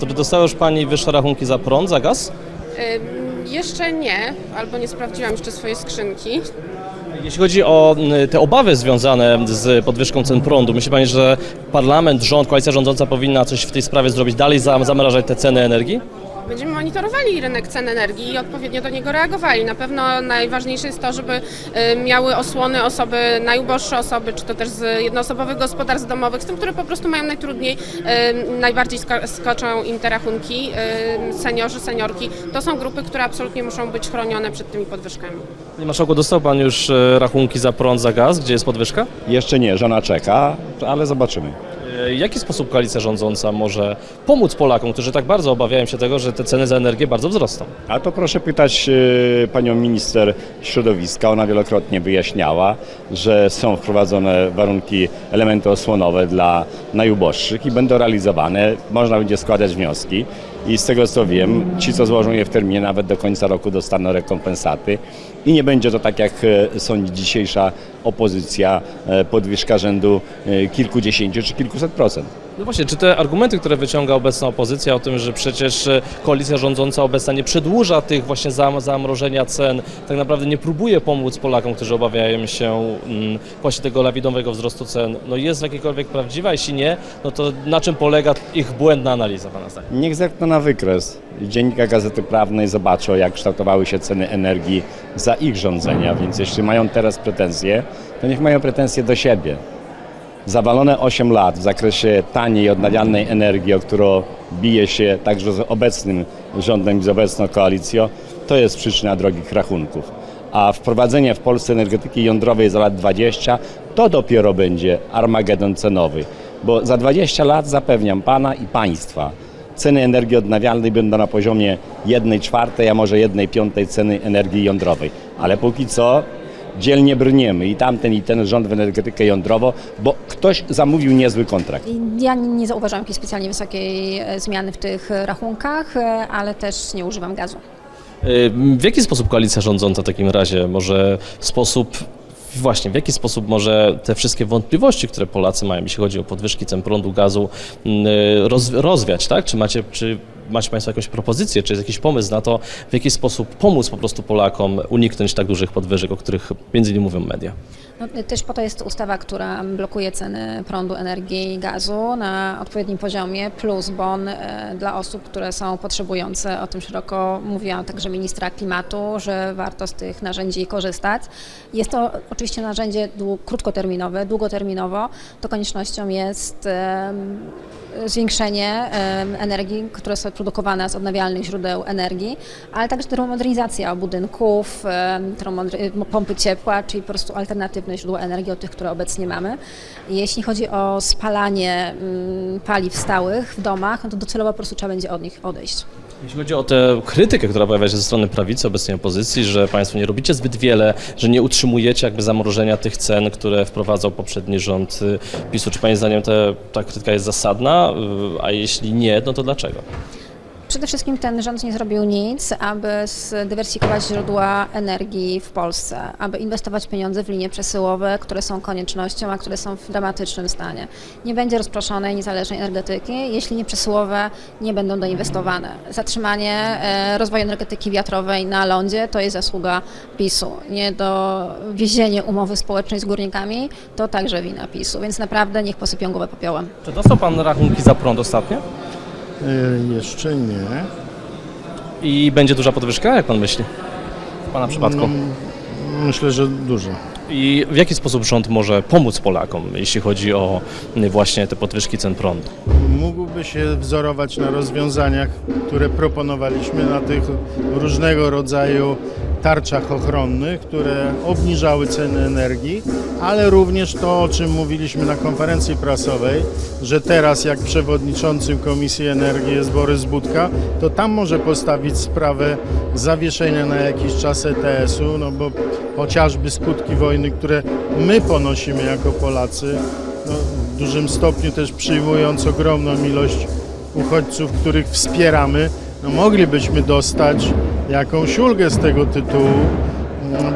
To czy dostała już Pani wyższe rachunki za prąd, za gaz? Jeszcze nie, albo nie sprawdziłam jeszcze swojej skrzynki. Jeśli chodzi o y, te obawy związane z podwyżką cen prądu, myśli Pani, że parlament, rząd, koalicja rządząca powinna coś w tej sprawie zrobić, dalej zam- zamrażać te ceny energii? Będziemy monitorowali rynek cen energii i odpowiednio do niego reagowali. Na pewno najważniejsze jest to, żeby y, miały osłony osoby, najuboższe osoby, czy to też z jednoosobowych gospodarstw domowych, z tym, które po prostu mają najtrudniej, y, najbardziej skaczą im te rachunki, y, seniorzy, seniorki. To są grupy, które absolutnie muszą być chronione przed tymi podwyżkami. Panie Marszałku, dostał Pan już y, rachunki za prąd, za gaz? Gdzie jest podwyżka? Jeszcze nie, żona czeka, ale zobaczymy. W jaki sposób koalicja rządząca może pomóc Polakom, którzy tak bardzo obawiają się tego, że te ceny za energię bardzo wzrosną? A to proszę pytać e, panią minister środowiska. Ona wielokrotnie wyjaśniała, że są wprowadzone warunki, elementy osłonowe dla najuboższych i będą realizowane. Można będzie składać wnioski. I z tego co wiem, ci co złożą je w terminie nawet do końca roku dostaną rekompensaty. I nie będzie to tak jak e, sądzi dzisiejsza opozycja, e, podwyżka rzędu e, kilkudziesięciu czy kilkuset procent. No właśnie, czy te argumenty, które wyciąga obecna opozycja o tym, że przecież e, koalicja rządząca obecna nie przedłuża tych właśnie zam- zamrożenia cen, tak naprawdę nie próbuje pomóc Polakom, którzy obawiają się mm, właśnie tego lawinowego wzrostu cen, no jest jakiekolwiek prawdziwa? Jeśli nie, no to na czym polega ich błędna analiza, Pana zdaniem? Niech zerkną na wykres Dziennika Gazety Prawnej, zobaczą jak kształtowały się ceny energii za ich rządzenia, więc jeśli mają teraz pretensje, to niech mają pretensje do siebie. Zawalone 8 lat w zakresie taniej odnawialnej energii, o którą bije się także z obecnym rządem i z obecną koalicją, to jest przyczyna drogich rachunków. A wprowadzenie w Polsce energetyki jądrowej za lat 20 to dopiero będzie armagedon cenowy. Bo za 20 lat zapewniam Pana i Państwa, ceny energii odnawialnej będą na poziomie 1 czwartej, a może 1 piątej ceny energii jądrowej. Ale póki co dzielnie brniemy i tamten i ten rząd w energetykę jądrową, bo ktoś zamówił niezły kontrakt. Ja nie zauważam jakiejś specjalnie wysokiej e, zmiany w tych e, rachunkach, e, ale też nie używam gazu. W jaki sposób koalicja rządząca w takim razie może w sposób Właśnie, w jaki sposób może te wszystkie wątpliwości, które Polacy mają, jeśli chodzi o podwyżki cen prądu, gazu, y, roz, rozwiać, tak? Czy macie, czy macie Państwo jakąś propozycję, czy jest jakiś pomysł na to, w jaki sposób pomóc po prostu Polakom uniknąć tak dużych podwyżek, o których między innymi mówią media? No, też po to jest ustawa, która blokuje ceny prądu, energii i gazu na odpowiednim poziomie, plus bon e, dla osób, które są potrzebujące. O tym szeroko mówiła także ministra klimatu, że warto z tych narzędzi korzystać. Jest to oczywiście narzędzie dłu- krótkoterminowe, długoterminowo. To koniecznością jest zwiększenie energii, które są produkowane z odnawialnych źródeł energii, ale także termomodernizacja budynków, pompy ciepła, czyli po prostu alternatywne źródła energii od tych, które obecnie mamy. Jeśli chodzi o spalanie mm, paliw stałych w domach, no to docelowo po prostu trzeba będzie od nich odejść. Jeśli chodzi o tę krytykę, która pojawia się ze strony prawicy, obecnej opozycji, że Państwo nie robicie zbyt wiele, że nie utrzymujecie jakby zamrożenia tych cen, które wprowadzał poprzedni rząd y, PiSu, czy Pani zdaniem te, ta krytyka jest zasadna, Y, a jeśli nie, no to dlaczego? Przede wszystkim ten rząd nie zrobił nic, aby zdywersyfikować źródła energii w Polsce, aby inwestować pieniądze w linie przesyłowe, które są koniecznością, a które są w dramatycznym stanie. Nie będzie rozproszonej, niezależnej energetyki, jeśli nie przesyłowe nie będą doinwestowane. Zatrzymanie e, rozwoju energetyki wiatrowej na lądzie to jest zasługa PiSu. Nie do umowy społecznej z górnikami to także wina PiSu, więc naprawdę niech posypią głowę popiołem. Czy dostał Pan rachunki za prąd ostatnio? Y, Jeszcze nie. I będzie duża podwyżka, jak Pan myśli? W Pana przypadku. Mm, Myślę, że dużo. I w jaki sposób rząd może pomóc Polakom, jeśli chodzi o y, właśnie te podwyżki cen prądu? Mógłby się wzorować na rozwiązaniach, które proponowaliśmy na tych różnego rodzaju tarczach ochronnych, które obniżały ceny energii, ale również to, o czym mówiliśmy na konferencji prasowej, że teraz jak przewodniczącym Komisji Energii jest Borys Budka, to tam może postawić sprawę zawieszenia na jakiś czas ETS-u, no bo chociażby skutki wojny, które my ponosimy jako Polacy, no, w dużym stopniu też przyjmując ogromną ilość uchodźców, których wspieramy, no, moglibyśmy dostać jakąś ulgę z tego tytułu,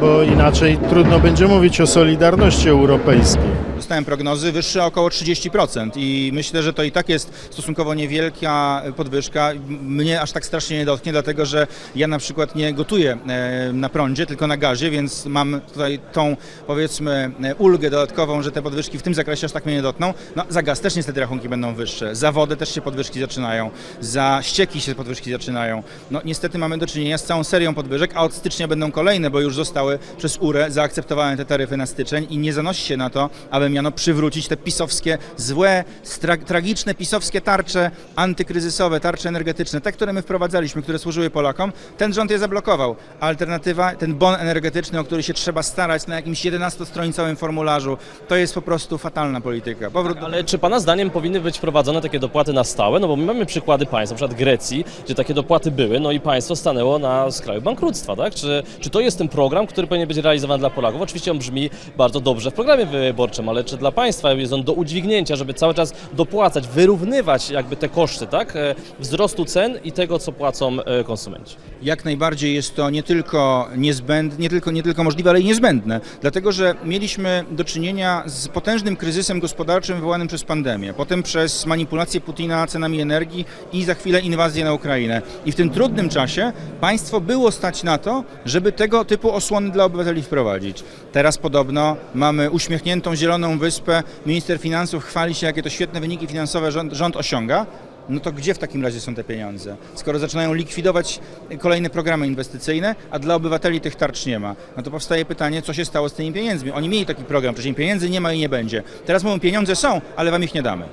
bo inaczej trudno będzie mówić o solidarności europejskiej. Dostałem prognozy, wyższy o około 30% i myślę, że to i tak jest stosunkowo niewielka podwyżka. Mnie aż tak strasznie nie dotknie, dlatego że ja na przykład nie gotuję e, na prądzie, tylko na gazie, więc mam tutaj tą powiedzmy e, ulgę dodatkową, że te podwyżki w tym zakresie aż tak mnie nie dotkną. No, za gaz też niestety rachunki będą wyższe, za wodę też się podwyżki zaczynają, za ścieki się podwyżki zaczynają. No niestety mamy do czynienia z całą serią podwyżek, a od stycznia będą kolejne, bo już zostały przez URE zaakceptowane te taryfy na styczeń i nie zanosi się na to, aby miano przywrócić te pisowskie, złe, tragiczne pisowskie tarcze antykryzysowe, tarcze energetyczne, te, które my wprowadzaliśmy, które służyły Polakom. Ten rząd je zablokował. Alternatywa, ten bon energetyczny, o który się trzeba starać na jakimś 11-stronicowym formularzu, to jest po prostu fatalna polityka. Powrót. Ale czy Pana zdaniem powinny być wprowadzone takie dopłaty na stałe? No bo my mamy przykłady państw, na przykład Grecji, gdzie takie dopłaty były, no i państwo stanęło na skraju bankructwa, tak? Czy, czy to jest ten program, który powinien być realizowany dla Polaków? Oczywiście on brzmi bardzo dobrze w programie wyborczym, ale czy dla państwa jest on do udźwignięcia, żeby cały czas dopłacać, wyrównywać jakby te koszty, tak? E, Wzrostu cen i tego, co płacą e, konsumenci. Jak najbardziej jest to nie tylko niezbędne, nie tylko, nie tylko możliwe, ale i niezbędne, dlatego że mieliśmy do czynienia z potężnym kryzysem gospodarczym wywołanym przez pandemię, potem przez manipulację Putina cenami energii i za chwilę inwazję na Ukrainę. I w tym trudnym czasie państwo było stać na to, żeby tego typu osłony dla obywateli wprowadzić. Teraz podobno mamy uśmiechniętą zieloną wyspę, minister finansów chwali się, jakie to świetne wyniki finansowe rząd, rząd osiąga. No to gdzie w takim razie są te pieniądze? Skoro zaczynają likwidować kolejne programy inwestycyjne, a dla obywateli tych tarcz nie ma, no to powstaje pytanie, co się stało z tymi pieniędzmi? Oni mieli taki program, przecież im pieniędzy nie ma i nie będzie. Teraz mówią, pieniądze są, ale wam ich nie damy.